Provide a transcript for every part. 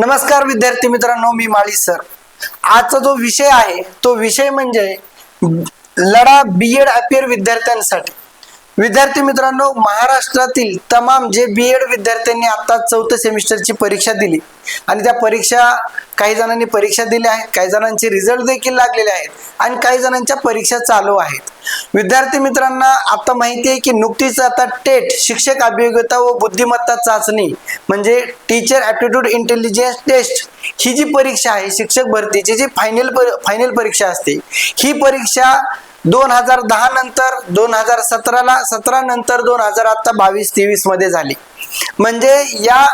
नमस्कार विद्यार्थी मित्रांनो मी माळी सर. आजचा जो विषय आहे तो विषय म्हणजे लढा बी एड अपियर विद्यार्थ्यांसाठी. विद्यार्थी मित्रांनो महाराष्ट्रातील तमाम जे बी एड विद्यार्थ्यांनी आता चौथ्या सेमिस्टरची परीक्षा दिली. आणि त्या परीक्षा काही जणांनी परीक्षा दिल्या आहेत काही जणांचे रिझल्ट देखील लागलेले आहेत आणि काही जणांच्या परीक्षा चालू आहेत. विद्यार्थी मित्रांना आता माहिती आहे की नुकतीच आता टेट शिक्षक अभियोग्यता व बुद्धिमत्ता चाचणी म्हणजे टीचर ॲप्टिट्यूड इंटेलिजन्स टेस्ट ही जी परीक्षा आहे शिक्षक भरतीची जी फायनल फायनल परीक्षा असते ही परीक्षा दोन हजार दहा नंतर दोन हजार सतराला सतरा नंतर दोन हजार आता बावीस तेवीसमध्ये झाली. म्हणजे या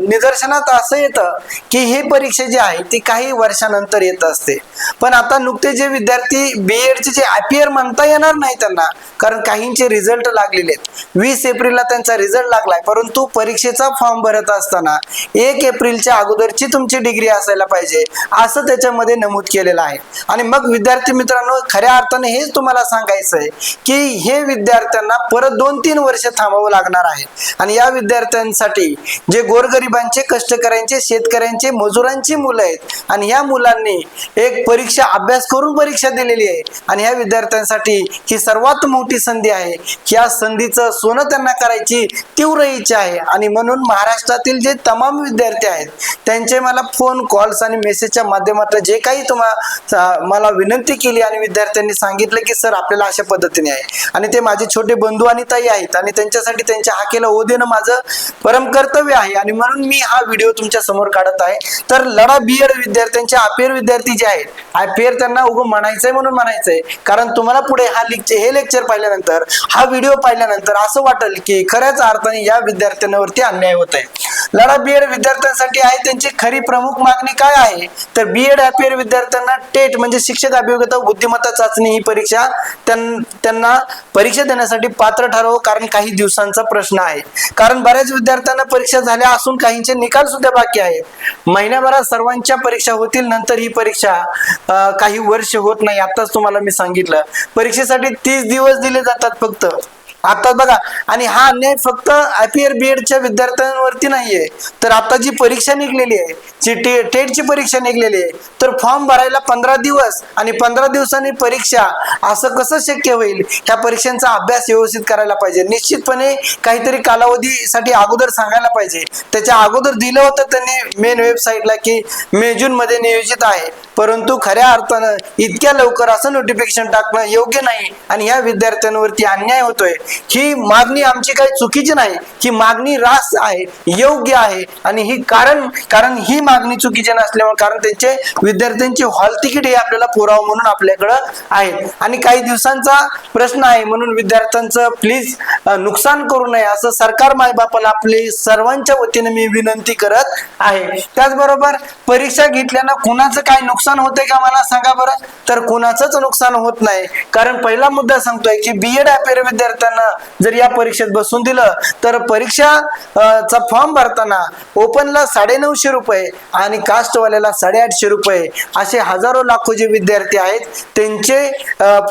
निदर्शनात असं येतं की ही परीक्षा जी आहे ती काही वर्षानंतर येत असते. पण आता नुकते जे विद्यार्थी बी एडचे जे अपियर म्हणता येणार नाही त्यांना कारण काहींचे रिझल्ट लागलेले आहेत. वीस एप्रिलला त्यांचा रिझल्ट लागलाय परंतु परीक्षेचा फॉर्म भरत असताना एक एप्रिलच्या अगोदरची तुमची डिग्री असायला पाहिजे असं त्याच्यामध्ये नमूद केलेलं आहे. आणि मग विद्यार्थी मित्रांनो खऱ्या अर्थाने हेच तुम्हाला सांगायचं आहे की हे विद्यार्थ्यांना परत दोन तीन वर्ष थांबावं लागणार आहे. आणि या विद्यार्थ्यांसाठी जे गोरगरिबांचे कष्टकऱ्यांचे शेतकऱ्यांचे मजुरांची मुलं आहेत आणि ह्या मुलांनी एक परीक्षा अभ्यास करून परीक्षा दिलेली आहे. आणि ह्या विद्यार्थ्यांसाठी ही सर्वात मोठी संधी आहे या संधीचं सोनं त्यांना करायची तीव्र इच्छा आहे. आणि म्हणून महाराष्ट्रातील जे तमाम विद्यार्थी आहेत त्यांचे मला फोन कॉल्स आणि मेसेजच्या माध्यमातून जे काही तुम्हाला मला विनंती केली आणि विद्यार्थ्यांनी सांगितलं की सर आपल्याला अशा पद्धतीने आहे. आणि ते माझे छोटे बंधू आणि ताई आहेत आणि त्यांच्यासाठी त्यांच्या हाकेला ओ देणं माझं परम कर्तव्य आहे. आणि म्हणून मी हा व्हिडिओ तुमच्यासमोर काढत आहे. तर लढा बीएड विद्यार्थ्यांचे अपेर विद्यार्थी जे आहेत अपेर त्यांना उगं म्हणायचंय म्हणून म्हणायचंय. कारण तुम्हाला पुढे हा लेक्चर हे लेक्चर पाहिल्यानंतर हा व्हिडिओ पाहिल्यानंतर असं वाटेल की खऱ्याच अर्थाने या विद्यार्थ्यांवरती अन्याय होत आहे लढा बी एड विद्यार्थ्यांसाठी आहे त्यांची खरी प्रमुख मागणी काय आहे? तर बी एड अपेर विद्यार्थ्यांना टेट म्हणजे शिक्षक अभियोग्यता बुद्धिमत्ता चाचणी ही परीक्षा त्यां- त्यांना परीक्षा देण्यासाठी पात्र ठरावं कारण काही दिवसांचा प्रश्न आहे. कारण बऱ्याच विद्यार्थ्यांना परीक्षा झाल्या असून काहींचे निकाल सुद्धा बाकी आहेत. महिन्याभरात सर्वांच्या परीक्षा होतील नंतर ही परीक्षा काही वर्ष होत नाही आताच तुम्हाला मी सांगितलं. परीक्षेसाठी तीस दिवस दिले जातात फक्त. आता बघा आणि हा अन्याय फक्त आयपीआर बीएडच्या विद्यार्थ्यांवरती नाहीये. तर आता जी परीक्षा निघलेली आहे जी टे टेटची परीक्षा निघलेली आहे तर फॉर्म भरायला पंधरा दिवस आणि पंधरा दिवसांनी परीक्षा असं कसं शक्य होईल? ह्या परीक्षांचा अभ्यास व्यवस्थित करायला पाहिजे. निश्चितपणे काहीतरी कालावधीसाठी अगोदर सांगायला पाहिजे. त्याच्या अगोदर दिलं होतं त्यांनी मेन वेबसाईटला की मे जून मध्ये नियोजित आहे. परंतु खऱ्या अर्थानं इतक्या लवकर असं नोटिफिकेशन टाकणं योग्य नाही आणि या विद्यार्थ्यांवरती अन्याय होतोय. ही मागणी आमची काही चुकीची नाही. ही मागणी रास आहे योग्य आहे आणि ही कारण कारण ही मागणी चुकीची नसल्यामुळे कारण त्यांचे विद्यार्थ्यांचे हॉल तिकीट हे आपल्याला पुरावा म्हणून आपल्याकडं आहे आणि काही दिवसांचा प्रश्न आहे म्हणून विद्यार्थ्यांचं प्लीज नुकसान करू नये असं सरकार मायबापाला आपली सर्वांच्या वतीने मी विनंती करत आहे. त्याचबरोबर परीक्षा घेतल्यानं कुणाचं काय नुकसान नुकसान होते का मला सांगा बरं? तर कुणाचंच नुकसान होत नाही. कारण पहिला मुद्दा सांगतोय की बी एड विद्यार्थ्यांना जर या परीक्षेत बसून दिलं तर परीक्षा चा फॉर्म भरताना ओपनला साडेनऊशे रुपये आणि कास्टवाल्याला साडेआठशे रुपये असे हजारो लाखो जे विद्यार्थी आहेत त्यांचे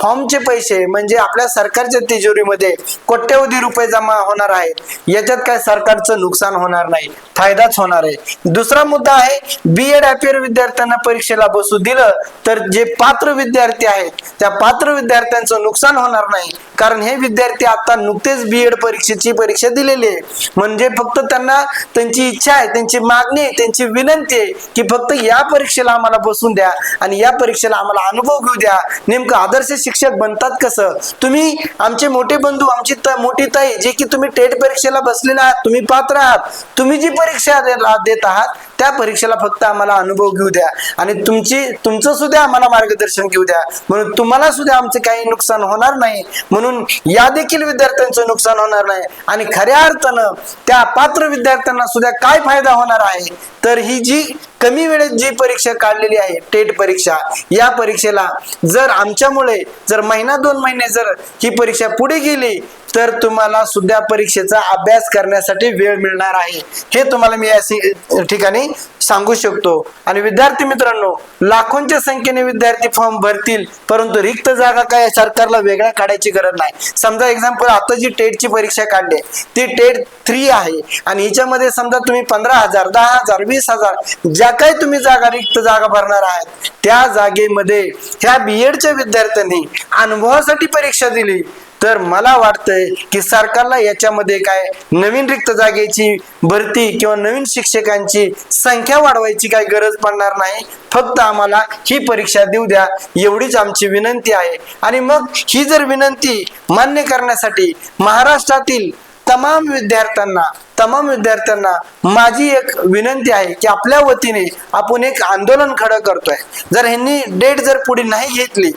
फॉर्मचे पैसे म्हणजे आपल्या सरकारच्या तिजोरीमध्ये कोट्यवधी रुपये जमा होणार आहेत. याच्यात काय सरकारचं नुकसान होणार नाही. फायदाच होणार आहे. दुसरा मुद्दा आहे बी एड विद्यार्थ्यांना परीक्षेला वस्तू दिलं तर जे पात्र विद्यार्थी आहेत त्या पात्र विद्यार्थ्यांचं नुकसान होणार नाही. कारण हे विद्यार्थी आता नुकतेच बी एड परीक्षेची परीक्षा दिलेली आहे. म्हणजे फक्त त्यांना त्यांची इच्छा आहे त्यांची मागणी आहे त्यांची विनंती आहे की फक्त या परीक्षेला आम्हाला बसून द्या आणि या परीक्षेला आम्हाला अनुभव घेऊ द्या. नेमकं आदर्श शिक्षक बनतात कसं? तुम्ही आमचे मोठे बंधू आमची मोठी ताई जे की तुम्ही टेट परीक्षेला बसलेला आहात तुम्ही पात्र आहात तुम्ही जी परीक्षा देत आहात त्या परीक्षेला फक्त आम्हाला अनुभव घेऊ द्या. आणि तुमची तुमचं सुद्धा आम्हाला मार्गदर्शन घेऊ द्या. म्हणून तुम्हाला सुद्धा आमचे काही नुकसान होणार नाही. म्हणून या देखील विद्यार्थ्यांचं नुकसान होणार नाही. आणि खऱ्या अर्थानं त्या पात्र विद्यार्थ्यांना सुद्धा काय फायदा होणार आहे? तर ही जी कमी वेळेत जी परीक्षा काढलेली आहे टेट परीक्षा या परीक्षेला जर आमच्यामुळे जर महिना दोन महिने जर ही परीक्षा पुढे गेली तर तुम्हाला सुद्धा परीक्षेचा अभ्यास करण्यासाठी वेळ मिळणार आहे. हे तुम्हाला मी या ठिकाणी सांगू शकतो. आणि विद्यार्थी मित्रांनो लाखोंच्या संख्येने विद्यार्थी फॉर्म भरतील परंतु रिक्त जागा काय सरकारला वेगळ्या काढायची गरज नाही. समजा एक्झाम्पल आता जी टेटची परीक्षा काढली आहे, ती टेट थ्री आहे. आणि हिच्यामध्ये समजा तुम्ही पंधरा हजार दहा हजार वीस हजार ज्या काही तुम्ही जागा रिक्त जागा भरणार आहात त्या जागेमध्ये ह्या बी एडच्या विद्यार्थ्यांनी अनुभवासाठी परीक्षा दिली. तर मला वाटतंय की सरकारला याच्यामध्ये काय नवीन रिक्त जागेची भरती किंवा नवीन शिक्षकांची संख्या वाढवायची काही गरज पडणार नाही. फक्त आम्हाला ही परीक्षा देऊ द्या एवढीच आमची विनंती आहे. आणि मग ही जर विनंती मान्य करण्यासाठी महाराष्ट्रातील तमाम विद्यार्थ्यांना तमाम विद्यार्थ्यांना माझी एक विनंती आहे की आपल्या वतीने आपण एक आंदोलन खडं करतोय. जर ह्यांनी डेट जर पुढे नाही घेतली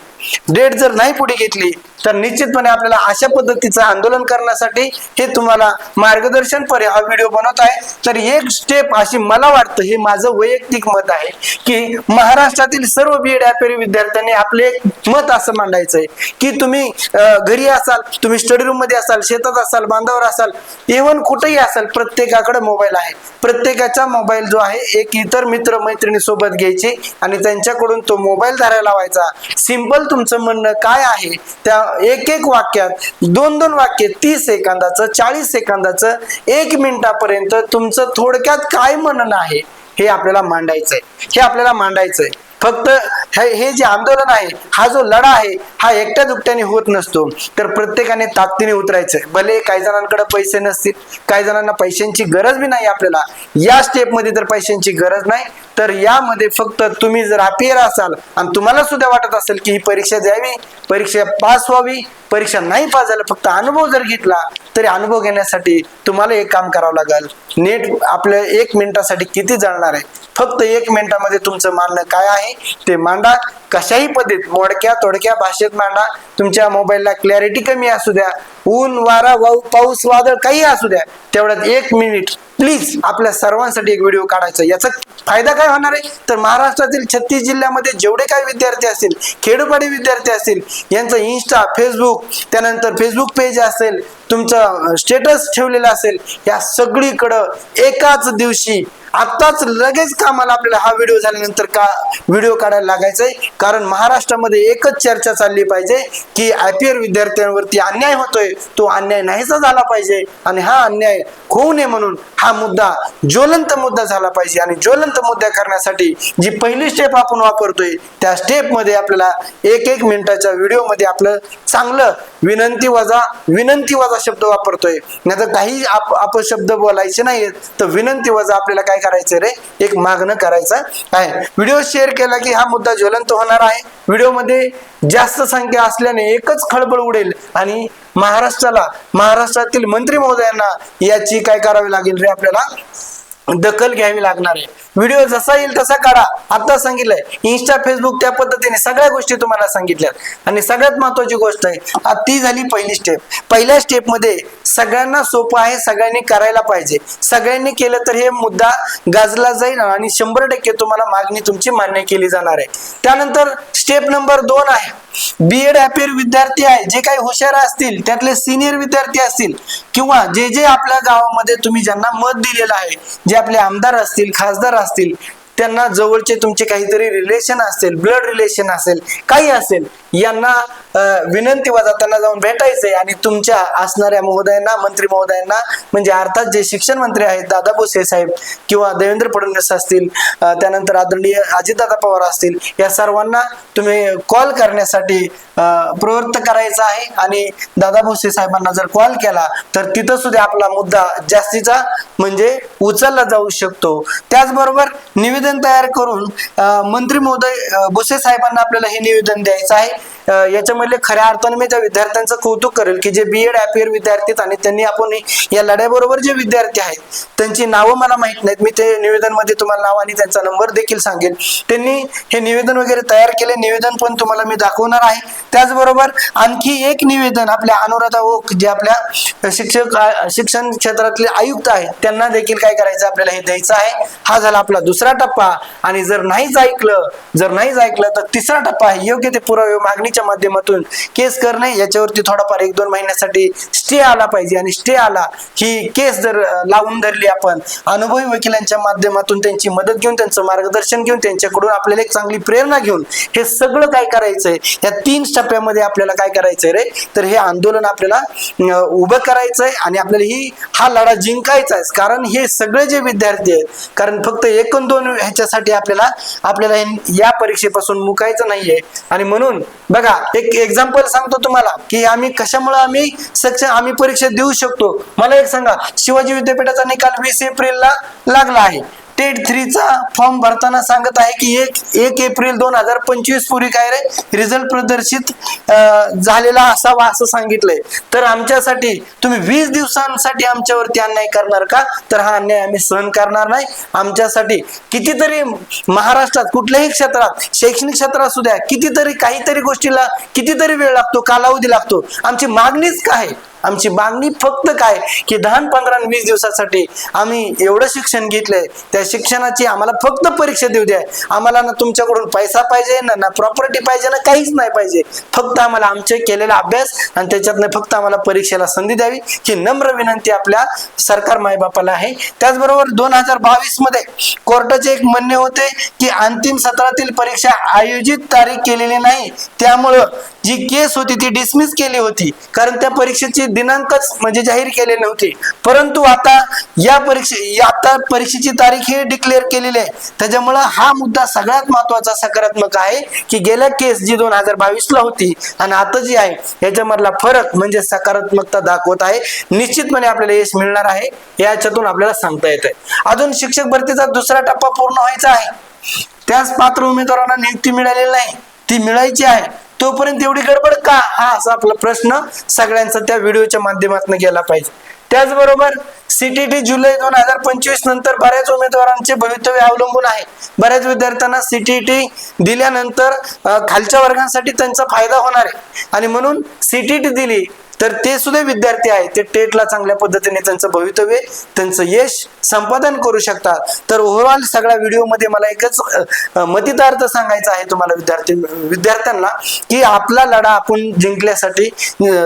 डेट जर नाही पुढे घेतली तर निश्चितपणे आपल्याला अशा पद्धतीचं आंदोलन करण्यासाठी हे तुम्हाला मार्गदर्शन पर हा व्हिडिओ बनवत आहे. तर एक स्टेप अशी मला वाटतं हे माझं वैयक्तिक मत आहे की महाराष्ट्रातील सर्व बी एड विद्यार्थ्यांनी आपले एक मत असं मांडायचं आहे की तुम्ही घरी असाल तुम्ही स्टडी रूममध्ये असाल शेतात असाल बांधावर असाल इव्हन कुठेही असाल प्रत्येकाकडे मोबाईल आहे. प्रत्येकाचा मोबाईल जो आहे एक इतर मित्र मैत्रिणी सोबत घ्यायची आणि त्यांच्याकडून तो मोबाईल धरायला लावायचा. सिंपल तुमचं म्हणणं काय आहे? त्या एक एक वाक्यात दोन दोन वाक्य तीस सेकंदाचं चाळीस सेकंदाचं एक मिनिटापर्यंत तुमचं थोडक्यात काय म्हणणं आहे हे आपल्याला मांडायचंय. हे आपल्याला मांडायचंय. फक्त हे हे जे आंदोलन आहे हा जो लढा आहे हा एकट्या दुकट्याने होत नसतो. तर प्रत्येकाने ताकदीने उतरायचं. भले काही जणांकडे पैसे नसतील काही जणांना पैशांची गरज बी नाही आपल्याला. या स्टेपमध्ये तर पैशांची गरज नाही तर यामध्ये फक्त तुम्ही जर अपियर असाल आणि तुम्हाला सुद्धा वाटत असेल की ही परीक्षा द्यावी परीक्षा पास व्हावी परीक्षा नाही पास झालं फक्त अनुभव जर घेतला तरी अनुभव घेण्यासाठी तुम्हाला एक काम करावं लागेल. नेट आपल्या एक मिनिटासाठी किती जाणार आहे? फक्त एक मिनिटामध्ये तुमचं मानणं काय आहे? ते मांडा. कशाही पद्धतीत मोडक्या तोडक्या भाषेत मांडा. तुमच्या मोबाईलला क्लॅरिटी कमी असू द्या. ऊन वारा वाऊ पाऊस वादळ काही असू द्या. तेवढ्यात एक मिनिट प्लीज आपल्या सर्वांसाठी एक व्हिडिओ काढायचा. याचा फायदा काय होणार आहे? तर महाराष्ट्रातील छत्तीस जिल्ह्यामध्ये जेवढे काही विद्यार्थी असतील खेडोपाडी विद्यार्थी असतील यांचं इन्स्टा फेसबुक त्यानंतर फेसबुक पेज असेल तुमचं स्टेटस ठेवलेलं असेल या सगळीकडं एकाच दिवशी आत्ताच लगेच कामाला आपल्याला हा व्हिडिओ झाल्यानंतर का व्हिडिओ काढायला लागायचंय? कारण महाराष्ट्रामध्ये एकच चर्चा चालली पाहिजे की आय पी एल विद्यार्थ्यांवरती अन्याय होतोय तो अन्याय नाहीसा झाला पाहिजे. आणि हा अन्याय होऊ नये म्हणून हा मुद्दा ज्वलंत मुद्दा झाला पाहिजे. आणि ज्वलंत मुद्दा करण्यासाठी जी पहिली स्टेप आपण वापरतोय त्या स्टेपमध्ये आपल्याला एक एक मिनिटाच्या व्हिडिओमध्ये आपलं चांगलं विनंती वजा विनंती वजा शब्द वापरतोय. नाही तर काही आप अपशब्द बोलायचे नाहीत तर विनंती वजा आपल्याला काय करायचं रे? एक मागणं करायचं आहे. व्हिडिओ शेअर केला की हा मुद्दा ज्वलंत होणार आहे. व्हिडिओमध्ये जास्त संख्या असल्याने एकच खळबळ उडेल. आणि महाराष्ट्राला महाराष्ट्रातील मंत्री महोदयांना याची काय करावी लागेल रे आपल्याला? दखल घ्यावी लागणार आहे. व्हिडिओ जसा येईल तसा काढा. आता सांगितलंय इन्स्टा फेसबुक त्या पद्धतीने सगळ्या गोष्टी तुम्हाला सांगितल्यात. आणि सगळ्यात महत्वाची गोष्ट आहे ती झाली पहिली स्टेप पहिल्या स्टेपमध्ये सगळ्यांना सोपं आहे सगळ्यांनी करायला पाहिजे. सगळ्यांनी केलं तर हे मुद्दा गाजला जाईल आणि शंभर टक्के तुम्हाला मागणी तुमची मान्य केली जाणार आहे. त्यानंतर स्टेप नंबर दोन आहे. बी एड अपियर विद्यार्थी आहे जे काही हुशार असतील त्यातले सिनियर विद्यार्थी असतील किंवा जे जे आपल्या गावामध्ये तुम्ही ज्यांना मत दिलेलं आहे जे आपले आमदार असतील खासदार असतील त्यांना जवळचे तुमचे काहीतरी रिलेशन असेल ब्लड रिलेशन असेल काही असेल यांना विनंती वजा त्यांना जाऊन भेटायचंय आणि तुमच्या असणाऱ्या महोदयांना मंत्री महोदयांना म्हणजे अर्थात जे शिक्षण मंत्री आहेत दादा भुसे साहेब किंवा देवेंद्र फडणवीस असतील त्यानंतर आदरणीय अजितदादा पवार असतील या सर्वांना तुम्ही कॉल करण्यासाठी प्रवृत्त करायचं आहे. आणि दादा भुसे साहेबांना जर कॉल केला तर तिथं सुद्धा आपला मुद्दा जास्तीचा म्हणजे उचलला जाऊ शकतो. त्याचबरोबर निवेदन तयार करून मंत्री महोदय भुसे साहेबांना आपल्याला हे निवेदन द्यायचं आहे. याच्यामधले खऱ्या अर्थाने मी त्या विद्यार्थ्यांचं कौतुक करेल की जे बी एड अपियर विद्यार्थी आहेत आणि त्यांनी आपण या लढ्याबरोबर जे विद्यार्थी आहेत त्यांची नावं मला माहीत नाहीत. मी ते निवेदनमध्ये तुम्हाला नाव आणि त्यांचा नंबर देखील सांगेल. त्यांनी हे निवेदन वगैरे तयार केले. निवेदन पण तुम्हाला मी दाखवणार आहे. त्याचबरोबर आणखी एक निवेदन आपल्या अनुराधा ओक जे आपल्या शिक्षक शिक्षण क्षेत्रातले आयुक्त आहेत त्यांना देखील काय करायचं आपल्याला हे द्यायचं आहे. हा झाला आपला दुसरा टप्पा. आणि जर नाहीच ऐकलं जर नाहीच ऐकलं तर तिसरा टप्पा आहे. योग्य ते पुरावे मागणी विद्यार्थीच्या माध्यमातून केस करणे याच्यावरती थोडाफार एक दोन महिन्यासाठी स्टे आला पाहिजे. आणि स्टे आला ही केस जर लावून धरली आपण अनुभवी वकिलांच्या माध्यमातून त्यांची मदत घेऊन त्यांचं मार्गदर्शन घेऊन त्यांच्याकडून आपल्याला एक चांगली प्रेरणा घेऊन हे सगळं काय करायचंय या तीन टप्प्यामध्ये आपल्याला काय करायचंय रे? तर हे आंदोलन आपल्याला उभं करायचंय आणि आपल्याला ही हा लढा जिंकायचा आहे कारण हे सगळे जे विद्यार्थी आहेत कारण फक्त एक दोन ह्याच्यासाठी आपल्याला आपल्याला या परीक्षेपासून मुकायचं नाहीये. आणि म्हणून बघा एक एक्झाम्पल सांगतो तुम्हाला की आम्ही कशामुळे आम्ही सक्षम आम्ही परीक्षा देऊ शकतो? मला एक सांगा शिवाजी विद्यापीठाचा निकाल वीस एप्रिलला लागला आहे. टेट थ्रीचा फॉर्म भरताना सांगत आहे की एक एक एप्रिल दोन हजार पंचवीस पूर्वी काय रे? रिझल्ट प्रदर्शित झालेला असावा असं सांगितलंय. तर आमच्यासाठी तुम्ही वीस दिवसांसाठी आमच्यावरती अन्याय करणार का? तर हा अन्याय आम्ही सहन करणार नाही. आमच्यासाठी कितीतरी महाराष्ट्रात कुठल्याही क्षेत्रात शैक्षणिक क्षेत्रात सुद्धा कितीतरी काहीतरी गोष्टीला कितीतरी वेळ लागतो कालावधी लागतो. आमची मागणीच काय आमची मागणी फक्त काय? की दहा पंधरा आणि वीस दिवसासाठी आम्ही एवढं शिक्षण घेतलंय त्या शिक्षणाची आम्हाला फक्त परीक्षा देऊ द्या. आम्हाला ना तुमच्याकडून पैसा पाहिजे ना ना प्रॉपर्टी पाहिजे ना काहीच नाही पाहिजे. फक्त आम्हाला आमचे केलेला अभ्यास आणि त्याच्यातनं फक्त आम्हाला परीक्षेला संधी द्यावी ही नम्र विनंती आपल्या सरकार मायबापाला आहे. त्याचबरोबर दोन हजार बावीसमध्ये कोर्टाचे एक म्हणणे होते की अंतिम सत्रातील परीक्षा आयोजित तारीख केलेली नाही. त्यामुळं जी केस होती ती डिसमिस केली होती. कारण त्या परीक्षेची दिनांकच म्हणजे जाहीर केले नव्हते. परंतु आता या परीक्षे या आता परीक्षेची तारीख ही डिक्लेअर केलेली आहे. त्याच्यामुळं हा मुद्दा सगळ्यात महत्त्वाचा सकारात्मक आहे की गेल्या केस जी दोन हजार बावीस ला होती आणि आता जी आहे याच्यामधला फरक म्हणजे सकारात्मकता दाखवत आहे. निश्चितपणे आपल्याला यश मिळणार आहे याच्यातून आपल्याला सांगता येत आहे अजून शिक्षक भरतीचा दुसरा टप्पा पूर्ण व्हायचा आहे. त्याच पात्र उमेदवारांना नियुक्ती मिळालेली नाही. ती मिळायची आहे. तोपर्यंत एवढी गडबड का? हा असा आपला प्रश्न सगळ्यांचा त्या व्हिडिओच्या माध्यमातून गेला पाहिजे. त्याचबरोबर सीटीटी जुलै दोन हजार पंचवीस नंतर बऱ्याच उमेदवारांचे भवितव्य अवलंबून आहे. बऱ्याच विद्यार्थ्यांना सीटीटी दिल्यानंतर खालच्या वर्गांसाठी त्यांचा फायदा होणार आहे. आणि म्हणून सीटीटी दिली तर ते सुद्धा विद्यार्थी आहेत. ते टेटला चांगल्या पद्धतीने त्यांचं भवितव्य त्यांचं यश संपादन करू शकतात. तर ओव्हरऑल सगळ्या व्हिडिओमध्ये मला एकच मतितार्थ सांगायचा आहे तुम्हाला विद्यार्थी विद्यार्थ्यांना की आपला लढा आपण जिंकल्यासाठी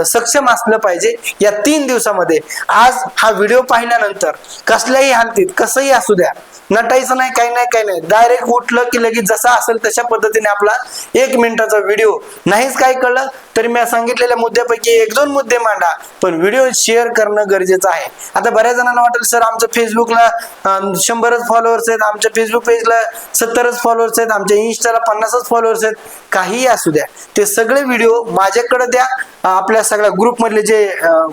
सक्षम असलं पाहिजे या तीन दिवसामध्ये. आज हा व्हिडिओ पाहिल्यानंतर कसल्याही हालतीत कसंही असू द्या नटायचं नाही काही नाही काही नाही. डायरेक्ट उठलं की लगेच जसा असेल तशा पद्धतीने आपला एक मिनिटाचा व्हिडिओ. नाहीच काय कळलं तरी मी सांगितलेल्या मुद्द्यापैकी एक दोन मुद्दे मांडा पण व्हिडिओ शेअर करणं गरजेचं आहे. आता बऱ्याच जणांना वाटेल सर आमचं फेसबुकला शंभरच फॉलोअर्स आहेत आमच्या फेसबुक पेजला सत्तरच फॉलोअर्स आहेत आमच्या इन्स्टाला पन्नासच फॉलोअर्स आहेत. काहीही असू द्या ते सगळे व्हिडिओ माझ्याकडे द्या आपल्या सगळ्या ग्रुपमधले जे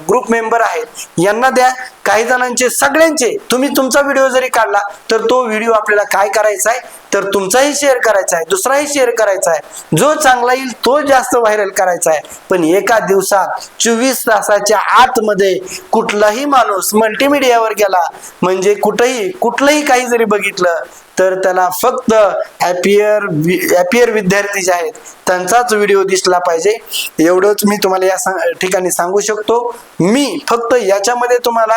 ग्रुप मेंबर आहेत यांना द्या. काही जणांचे सगळ्यांचे तुम्ही तुमचा व्हिडिओ जरी काढला तर तो व्हिडिओ आपल्याला काय करायचा आहे तर तुमचाही शेअर करायचा आहे दुसराही शेअर करायचा आहे. जो चांगला येईल तो जास्त व्हायरल करायचा आहे. पण एका दिवसात चोवीस तासाच्या आतमध्ये कुठलाही माणूस मल्टीमीडियावर गेला म्हणजे कुठंही कुठलंही काही जरी बघितलं तर त्याला फक्त हॅपियर हॅपियर विद्यार्थी जे आहेत त्यांचाच व्हिडिओ दिसला पाहिजे. एवढंच मी तुम्हाला या सा- ठिकाणी सांगू शकतो. मी फक्त याच्यामध्ये तुम्हाला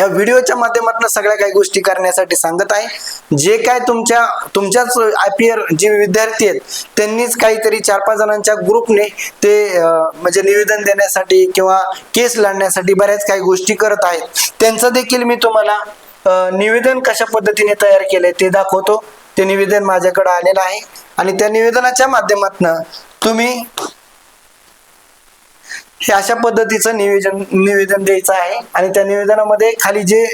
ह्या व्हिडिओच्या माध्यमातून सगळ्या काही गोष्टी करण्यासाठी सांगत आहे. जे काय तुमच्या तुमच्याच आय पी एल जे विद्यार्थी आहेत त्यांनीच काहीतरी चार पाच जणांच्या ग्रुपने ते म्हणजे निवेदन देण्यासाठी किंवा केस लढण्यासाठी बऱ्याच काही गोष्टी करत आहेत. त्यांचं देखील मी तुम्हाला निवेदन कशा पद्धतीने तयार केले ते दाखवतो. ते निवेदन माझ्याकडे आलेलं आहे. आणि त्या निवेदनाच्या माध्यमातून तुम्ही हे अशा पद्धतीचं निवेदन निवेदन द्यायचं आहे. आणि त्या निवेदनामध्ये खाली जे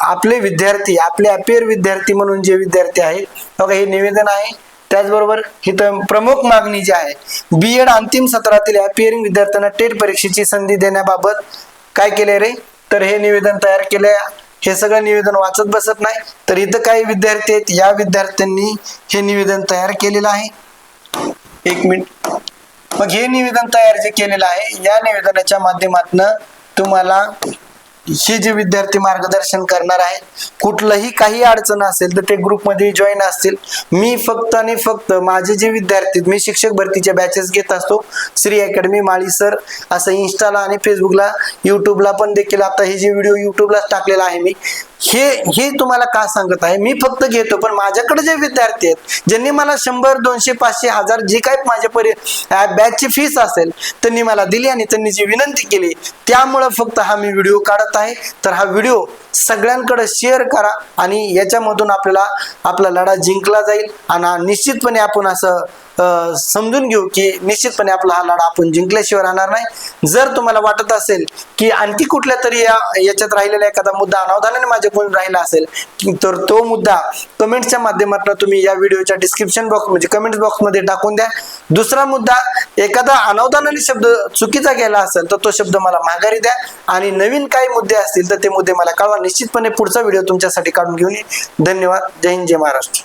आपले विद्यार्थी आपले अपेअर विद्यार्थी म्हणून जे विद्यार्थी आहेत बघा हे निवेदन आहे. त्याचबरोबर इथं प्रमुख मागणी जी आहे बी एड अंतिम सत्रातील अपिअरिंग विद्यार्थ्यांना टेट परीक्षेची संधी देण्याबाबत काय केले रे? तर हे निवेदन तयार केले हे सगळं निवेदन वाचत बसत नाही. तर इथं काही विद्यार्थी आहेत. या विद्यार्थ्यांनी हे निवेदन तयार केलेलं आहे. एक मिनिट. मग हे निवेदन तयार जे केलेलं आहे. या निवेदनाच्या माध्यमातून तुम्हाला हे जे विद्यार्थी मार्गदर्शन करणार आहेत कुठलंही काही अडचण असेल तर ते ग्रुपमध्ये जॉईन असतील. मी फक्त आणि फक्त माझे जे विद्यार्थी आहेत, मी शिक्षक भरतीच्या बॅचेस घेत असतो. श्री अकॅडमी माळी सर असं इन्स्टाला आणि फेसबुकला युट्यूबला पण देखील आता हे जे व्हिडिओ युट्यूबला टाकलेला आहे मी. हे हे तुम्हाला का सांगत आहे? मी फक्त घेतो पण माझ्याकडे जे विद्यार्थी आहेत ज्यांनी मला शंभर दोनशे पाचशे हजार जी काही माझ्या परि बॅचची फीस असेल त्यांनी मला दिली आणि त्यांनी जी विनंती केली त्यामुळं फक्त हा मी व्हिडिओ काढत आहे. तर हा व्हिडिओ सगळ्यांकडे शेअर करा आणि याच्यामधून आपल्याला आपला लढा जिंकला जाईल. आणि निश्चितपणे आपण असं समजून घेऊ की निश्चितपणे आपला हा लढा आपण जिंकल्याशिवाय राहणार नाही. जर तुम्हाला वाटत असेल की आणखी कुठल्या तरी या याच्यात राहिलेला एखादा मुद्दा अनावधानाने माझ्याकडून राहिला असेल तर तो मुद्दा कमेंटच्या माध्यमातून तुम्ही या व्हिडिओच्या डिस्क्रिप्शन बॉक्स म्हणजे कमेंट बॉक्समध्ये टाकून द्या. दुसरा मुद्दा एखादा अनावधानाने शब्द चुकीचा गेला असेल तर तो शब्द मला माघारी द्या. आणि नवीन काही मुद्दे असतील तर ते मुद्दे मला कळवा निश्चितपणे पुढचा व्हिडिओ तुमच्यासाठी काढून घेऊन धन्यवाद. जय हिंद जय महाराष्ट्र.